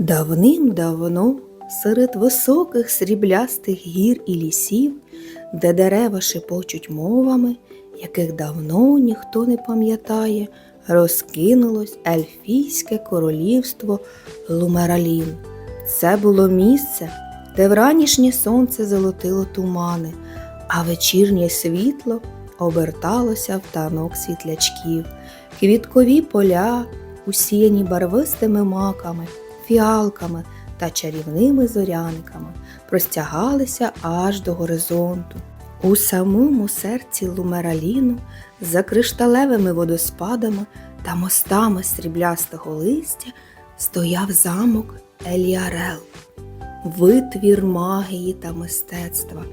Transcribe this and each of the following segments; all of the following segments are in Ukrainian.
Давним-давно серед високих сріблястих гір і лісів, де дерева шепочуть мовами, яких давно ніхто не пам'ятає, розкинулось ельфійське королівство Лумералін. Це було місце, де вранішнє сонце золотило тумани, а вечірнє світло оберталося в танок світлячків, квіткові поля, усіяні барвистими маками, фіалками та чарівними зоряниками, простягалися аж до горизонту. У самому серці Лумераліну, за кришталевими водоспадами та мостами сріблястого листя, стояв замок Еліарел, витвір магії та мистецтва.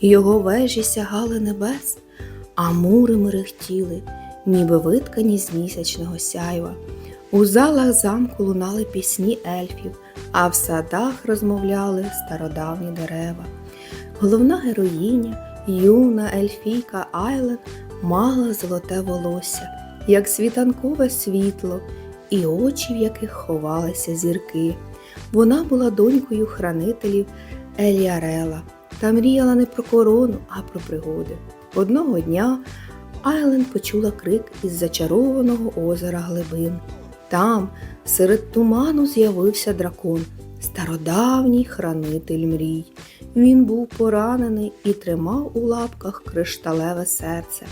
Його вежі сягали небес, а мури мерехтіли, ніби виткані з місячного сяйва. У залах замку лунали пісні ельфів, а в садах розмовляли стародавні дерева. Головна героїня, юна ельфійка Айлен, мала золоте волосся, як світанкове світло, і очі, в яких ховалися зірки. Вона була донькою хранителів Еліарела та мріяла не про корону, а про пригоди. Одного дня Айлен почула крик із зачарованого озера Глибин. Там, серед туману, з'явився дракон, стародавній хранитель мрій. Він був поранений і тримав у лапках кришталеве серце,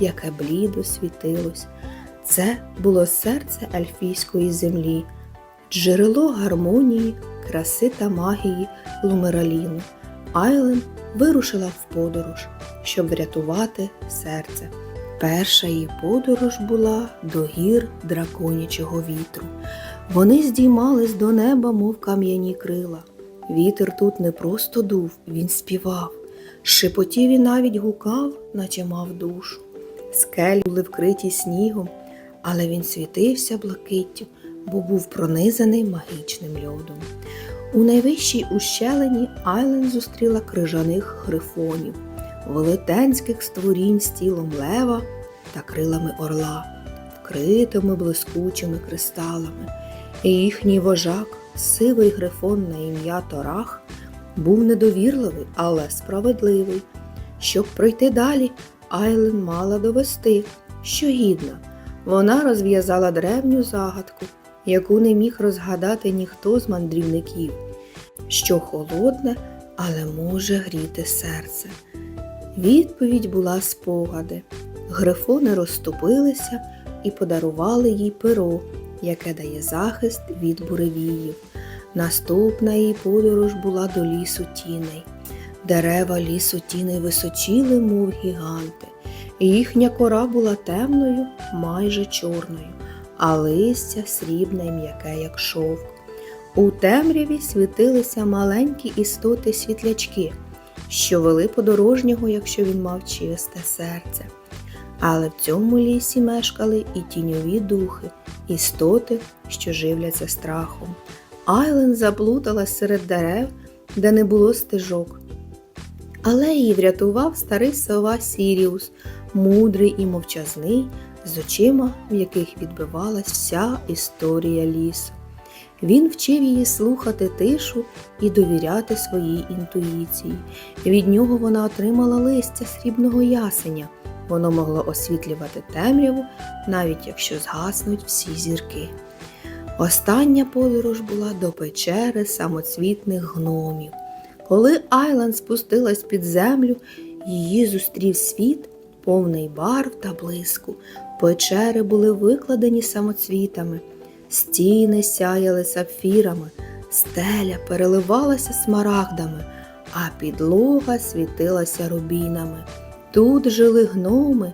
яке блідо світилось. Це було серце ельфійської землі, джерело гармонії, краси та магії Лумераліну. Айлен вирушила в подорож, щоб врятувати серце. Перша її подорож була до гір драконячого вітру. Вони здіймались до неба, мов кам'яні крила. Вітер тут не просто дув, він співав, шепотів і навіть гукав, наче мав душу. Скелі були вкриті снігом, але він світився блакиттю, бо був пронизаний магічним льодом. У найвищій ущелині Айлен зустріла крижаних грифонів, велетенських створінь з тілом лева та крилами орла, вкритими блискучими кристалами. І їхній вожак, сивий грифон на ім'я Торах, був недовірливий, але справедливий. Щоб пройти далі, Айлен мала довести, що гідна. Вона розв'язала древню загадку, яку не міг розгадати ніхто з мандрівників, що холодне, але може гріти серце. Відповідь була спогади. Грифони розступилися і подарували їй перо, яке дає захист від буревіїв. Наступна її подорож була до лісу тіней. Дерева лісу тіней височіли, мов гіганти. Їхня кора була темною, майже чорною, а листя срібне й м'яке, як шовк. У темряві світилися маленькі істоти світлячки, що вели подорожнього, якщо він мав чисте серце. Але в цьому лісі мешкали і тіньові духи, істоти, що живляться страхом. Айлен заплуталась серед дерев, де не було стежок. Але її врятував старий сова Сіріус, мудрий і мовчазний, з очима, в яких відбивалась вся історія лісу. Він вчив її слухати тишу і довіряти своїй інтуїції. Від нього вона отримала листя срібного ясеня. Воно могло освітлювати темряву, навіть якщо згаснуть всі зірки. Остання подорож була до печери самоцвітних гномів. Коли Айланд спустилась під землю, її зустрів світ, повний барв та блиску. Печери були викладені самоцвітами, стіни сяяли сапфірами, стеля переливалася смарагдами, а підлога світилася рубінами. Тут жили гноми,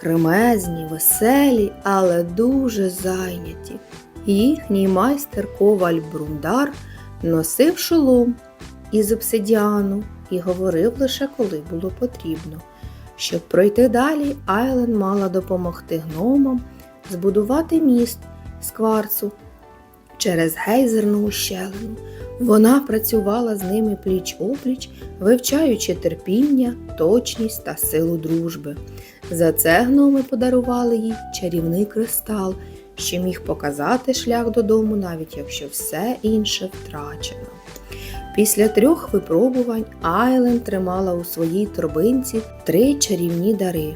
кремезні, веселі, але дуже зайняті. Їхній майстер коваль Брундар носив шолом із обсидіану і говорив лише коли було потрібно. Щоб пройти далі, Айлен мала допомогти гномам збудувати міст з кварцу через гейзерну ущелину. Вона працювала з ними пліч опліч, вивчаючи терпіння, точність та силу дружби. За це гноми подарували їй чарівний кристал, що міг показати шлях додому, навіть якщо все інше втрачено. Після трьох випробувань Айлен тримала у своїй торбинці три чарівні дари.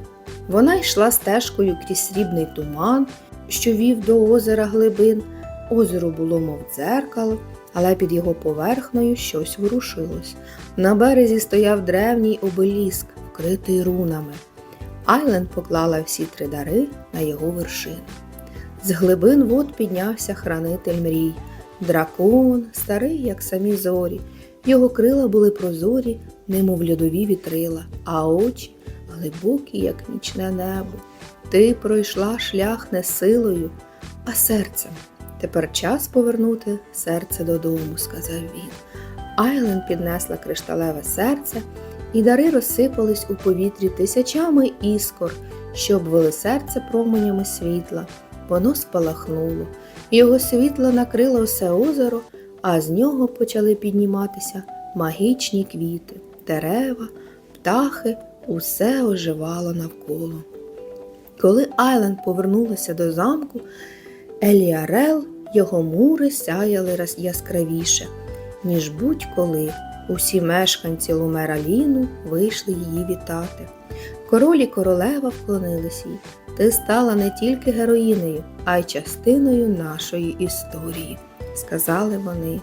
Вона йшла стежкою крізь срібний туман, що вів до озера глибин. Озеро було, мов дзеркало, але під його поверхнею щось ворушилось. На березі стояв древній обеліск, вкритий рунами. Айлен поклала всі три дари на його вершину. З глибин вод піднявся хранитель мрій. Дракон, старий, як самі зорі. Його крила були прозорі, немов льодові вітрила, а очі глибокі, як нічне небо. Ти пройшла шлях не силою, а серцем. Тепер час повернути серце додому, сказав він. Айлен піднесла кришталеве серце, і дари розсипались у повітрі тисячами іскор, що обвели серце променями світла. Воно спалахнуло, його світло накрило все озеро, а з нього почали підніматися магічні квіти, дерева, птахи, усе оживало навколо. Коли Айленд повернулася до замку, Еліарел його мури сяяли раз яскравіше, ніж будь-коли. Усі мешканці Лумераліну вийшли її вітати. Король і королева вклонились їй. Ти стала не тільки героїнею, а й частиною нашої історії, сказали вони.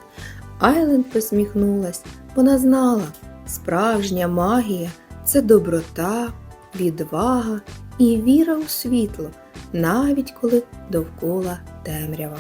Айлен посміхнулась, вона знала, справжня магія це доброта, відвага і віра у світло, навіть коли довкола темрява.